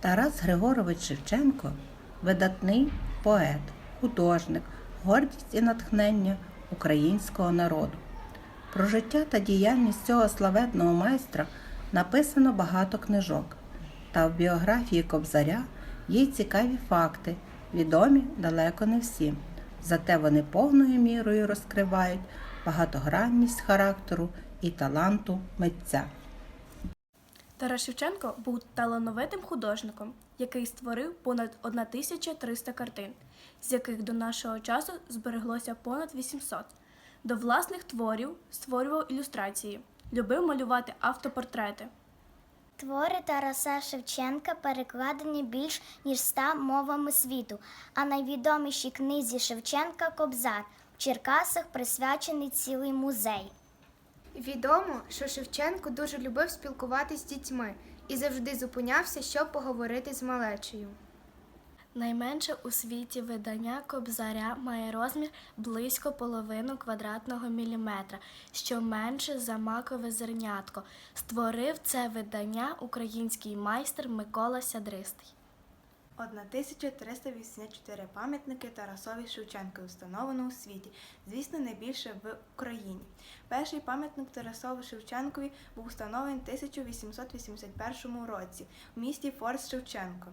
Тарас Григорович Шевченко видатний поет, художник, гордість і натхнення українського народу. Про життя та діяльність цього славетного майстра написано багато книжок, та в біографії Кобзаря є цікаві факти, відомі далеко не всім. Зате вони повною мірою розкривають багатогранність характеру і таланту митця. Тарас Шевченко був талановитим художником, який створив понад 1300 картин, з яких до нашого часу збереглося понад 800. До власних творів створював ілюстрації, любив малювати автопортрети. Твори Тараса Шевченка перекладені більш ніж ста мовами світу, а найвідомішій книзі Шевченка Кобзар в Черкасах присвячений цілий музей. Відомо, що Шевченко дуже любив спілкуватися з дітьми і завжди зупинявся, щоб поговорити з малечею. Найменше у світі видання Кобзаря має розмір близько половину квадратного міліметра, що менше за макове зернятко. Створив це видання український майстер Микола Сядристий. 1384 пам'ятники Тарасові Шевченкові встановлено у світі, звісно, найбільше в Україні. Перший пам'ятник Тарасові Шевченкові був встановлений в 1881 році в місті Форст Шевченко.